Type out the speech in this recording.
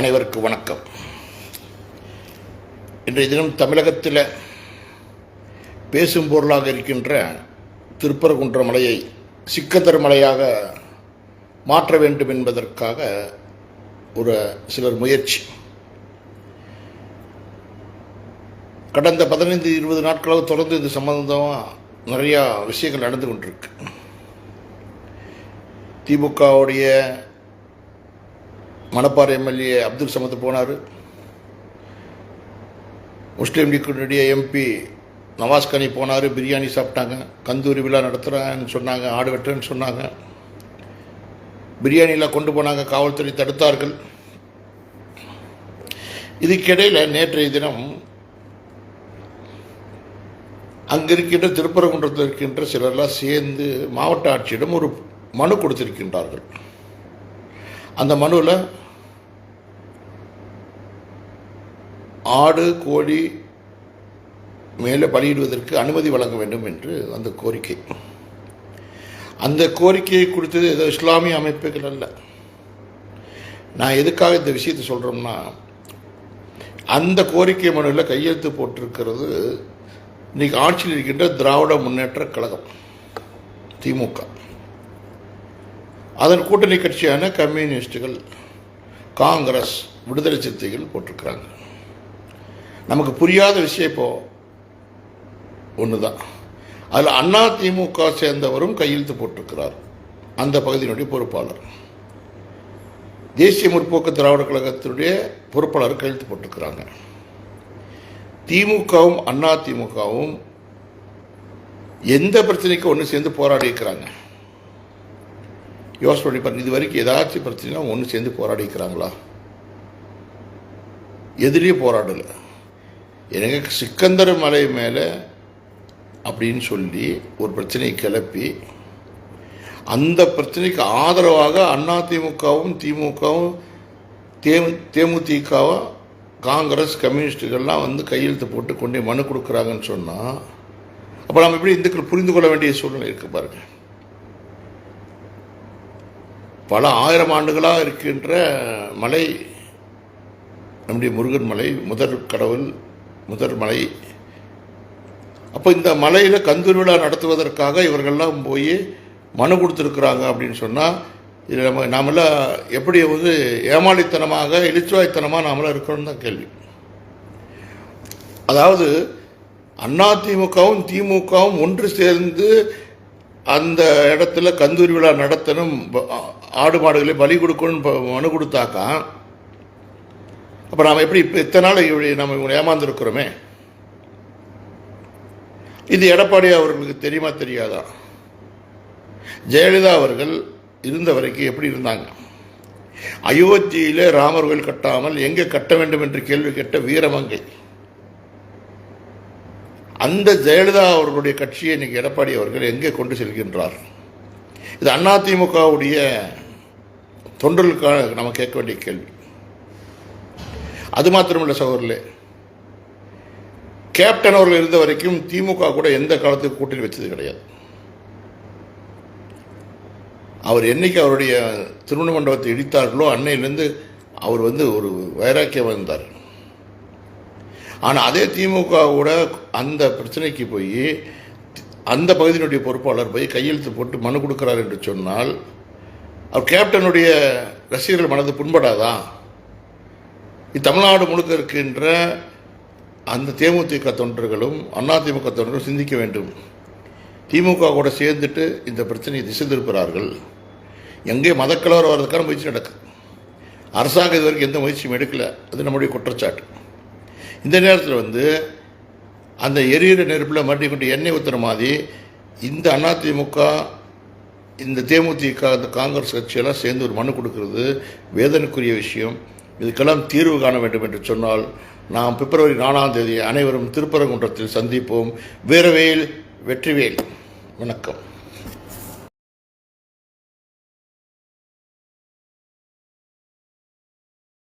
அனைவருக்கு வணக்கம். இன்றைய தினம் தமிழகத்தில் பேசும் பொருளாக இருக்கின்ற திருப்பரங்குன்ற மலையை சிக்கத்தர் மலையாக மாற்ற வேண்டும் என்பதற்காக ஒரு சிலர் முயற்சி. கடந்த பதினைந்து இருபது நாட்களாக தொடர்ந்து இது சம்பந்தமாக நிறையா விஷயங்கள் நடந்து கொண்டிருக்கு. திமுகவுடைய மணப்பாறை எம்எல்ஏ அப்துல் சமத் போனார். முஸ்லீம் லீக்குடைய எம்பி நவாஸ் கனி போனார் பிரியாணி சாப்பிட்டாங்க. கந்தூரி விழா நடத்துகிறேன்னு சொன்னாங்க ஆடு வெட்டுறேன்னு சொன்னாங்க. பிரியாணியில் கொண்டு போனாங்க காவல்துறை தடுத்தார்கள். இதுக்கிடையில் நேற்றைய தினம் அங்கே இருக்கின்ற திருப்பரங்குன்றத்தில் இருக்கின்ற சிலர்லாம் சேர்ந்து மாவட்ட ஆட்சியிடம் ஒரு மனு கொடுத்திருக்கின்றார்கள். அந்த மனுவில் ஆடு கோழி மேலே பலியிடுவதற்கு அனுமதி வழங்க வேண்டும் என்று அந்த கோரிக்கை. அந்த கோரிக்கையை கொடுத்தது ஏதோ இஸ்லாமிய அமைப்புகள் அல்ல. நான் எதுக்காக இந்த விஷயத்தை சொல்கிறோம்னா அந்த கோரிக்கை மனுவில் கையெழுத்து போட்டிருக்கிறது இன்றைக்கி ஆட்சியில் இருக்கின்ற திராவிட முன்னேற்ற கழகம் திமுக. அதன் கூட்டணி கட்சியான கம்யூனிஸ்டுகள் காங்கிரஸ் விடுதலை சிறுத்தைகள் போட்டிருக்கிறாங்க. நமக்கு புரியாத விஷயம் இப்போ ஒன்று தான் அதில் அண்ணா திமுக சேர்ந்தவரும் கையெழுத்து போட்டிருக்கிறார். அந்த பகுதியினுடைய பொறுப்பாளர். தேசிய முற்போக்கு திராவிட கழகத்தினுடைய பொறுப்பாளர் கையெழுத்து போட்டிருக்கிறாங்க. திமுகவும் அண்ணா திமுகவும் எந்த பிரச்சனைக்கும் ஒன்று சேர்ந்து போராடி இருக்கிறாங்க யோசனை பண்ணி பாருங்க இது வரைக்கும் ஏதாச்சும் பிரச்சனைனா ஒன்று சேர்ந்து போராடிக்கிறாங்களா? எதிரியே போராடலை. எனக்கு சிக்கந்தர் மலை மேலே அப்படின்னு சொல்லி ஒரு பிரச்சனையை கிளப்பி அந்த பிரச்சனைக்கு ஆதரவாக அண்ணா திமுகவும் திமுகவும் தேமு தேமுதிகவும் காங்கிரஸ் கம்யூனிஸ்டுகள்லாம் வந்து கையெழுத்து போட்டு கொண்டு மனு கொடுக்குறாங்கன்னு சொன்னால் அப்போ நம்ம எப்படி இந்துக்கள் புரிந்து கொள்ள வேண்டிய சூழ்நிலை இருக்குது பாருங்கள் பல ஆயிரம் ஆண்டுகளாக இருக்கின்ற மலை நம்முடைய முருகன் மலை முதல் கடவுள் முதற் மலை. அப்போ இந்த மலையில் கந்தூர் விழா நடத்துவதற்காக இவர்கள்லாம் போய் மனு கொடுத்துருக்குறாங்க அப்படின்னு சொன்னால் இது நம்ம நாமெல்லாம் எப்படி வந்து ஏமாளித்தனமாக எழுச்சுவாய்த்தனமாக நாமெல்லாம் இருக்கிறோம் தான் கேள்வி. அதாவது அதிமுகவும் திமுகவும் ஒன்று சேர்ந்து அந்த இடத்துல கந்தூரி விழா நடத்தணும் ஆடு மாடுகளை பலி கொடுக்கணும்னு ப- மனு கொடுத்தாக்கா அப்போ நாம் எப்படி இப்போ இத்தனை நாள் இப்படி நம்ம இவங்க ஏமாந்துருக்கிறோமே? இது எடப்பாடி அவர்களுக்கு தெரியுமா தெரியாதா? ஜெயலலிதா அவர்கள் இருந்த வரைக்கும் எப்படி இருந்தாங்க? அயோத்தியிலே ராமர் கோயில் கட்டாமல் எங்கே கட்ட வேண்டும் என்று கேள்வி கேட்ட வீரமங்கை. அந்த ஜெயலலிதா அவர்களுடைய கட்சியை இன்னைக்கு எடப்பாடி அவர்கள் எங்கே கொண்டு செல்கின்றார்? இது அதிமுகவுடைய தொண்டர்களுக்காக நம்ம கேட்க வேண்டிய கேள்வி. அது மாத்திரமில்லை சகோதரர்களே. கேப்டன் அவர்கள் இருந்த வரைக்கும் திமுக கூட எந்த காலத்துக்கு கூட்டணி வச்சது கிடையாது. அவர் என்னைக்கு அவருடைய திருமண மண்டபத்தை இடித்தார்களோ அன்னையிலேருந்து அவர் வந்து ஒரு வைராக்கியம் வந்தார் ஆனால் அதே திமுக கூட அந்த பிரச்சனைக்கு போய் அந்த பகுதியினுடைய பொறுப்பாளர் போய் கையெழுத்து போட்டு மனு கொடுக்கிறார் என்று சொன்னால் அவர் கேப்டனுடைய ரசிகர்கள் மனது புண்படாதா? இத்தமிழ்நாடு முழுக்க இருக்கின்ற அந்த தேமுதிக தொண்டர்களும் அதிமுக தொண்டர்களும் சிந்திக்க வேண்டும். திமுக கூட சேர்ந்துட்டு இந்த பிரச்சனையை திசை திருப்புகிறார்கள். எங்கே மதக்கலவர் வர்றதுக்கான முயற்சி நடக்குது அரசாங்கம் இது வரைக்கும் எந்த முயற்சியும் எடுக்கலை. அது நம்முடைய குற்றச்சாட்டு. இந்த நேரத்தில் வந்து அந்த எரியிற நெருப்பில் மறுபடியும் கொண்டு எண்ணெய் ஊற்றுற மாதிரி இந்த அதிமுக இந்த தேமுதிக இந்த காங்கிரஸ் கட்சியெல்லாம் சேர்ந்து ஒரு மனு கொடுக்கறது. வேதனைக்குரிய விஷயம். இதுக்கெல்லாம் தீர்வு காண வேண்டும் என்று சொன்னால் நாம் பிப்ரவரி நாலாம் தேதி அனைவரும் திருப்பரங்குன்றத்தில் சந்திப்போம். வீரவேல் வெற்றிவேல் வணக்கம்.